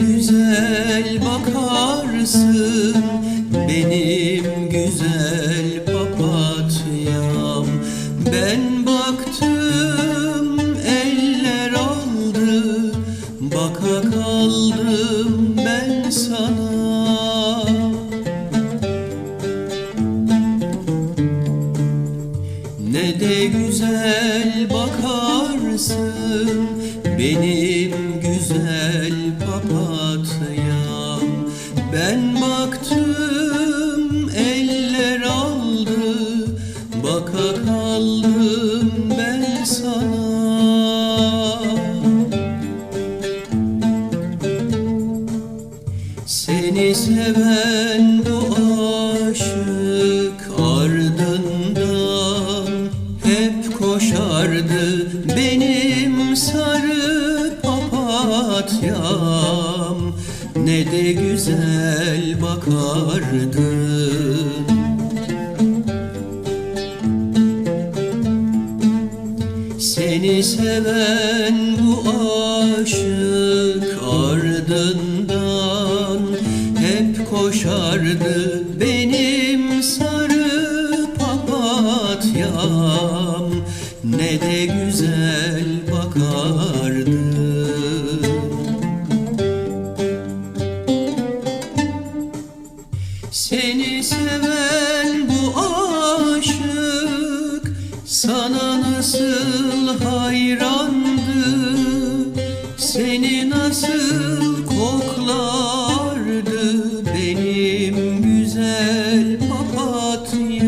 güzel bakarsın benim güzel papatyam. Ben baktım eller aldı baka kaldım ben sana De güzel bakarsın. Benim güzel papatyam Ben baktım eller aldı. Baka kaldım ben sana. Seni seven bu aşık papatyam ne de güzel bakardı. Seni seven bu aşık ardından hep koşardı benim sarı papatyam ne de güzel sana nasıl hayrandı? Seni nasıl koklardı? Benim güzel papatyam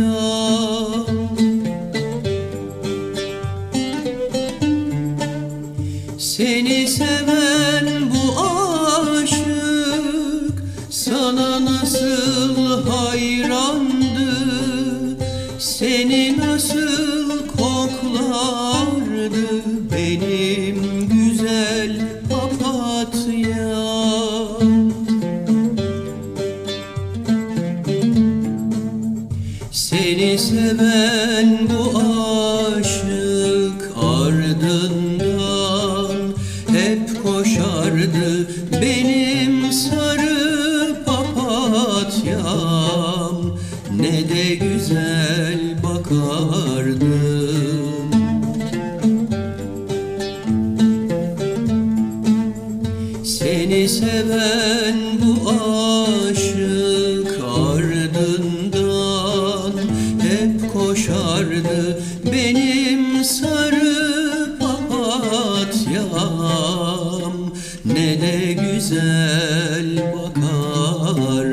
Seni seven bu aşık sana nasıl hayrandı? Seni nasıl koklardı benim güzel papatyam Seni seven bu aşık ardından hep koşardı benim sarı papatyam ne de güzel bakardı. Seni seven bu aşık ardından hep koşardı benim sarı papatyam. Ne de güzel bakar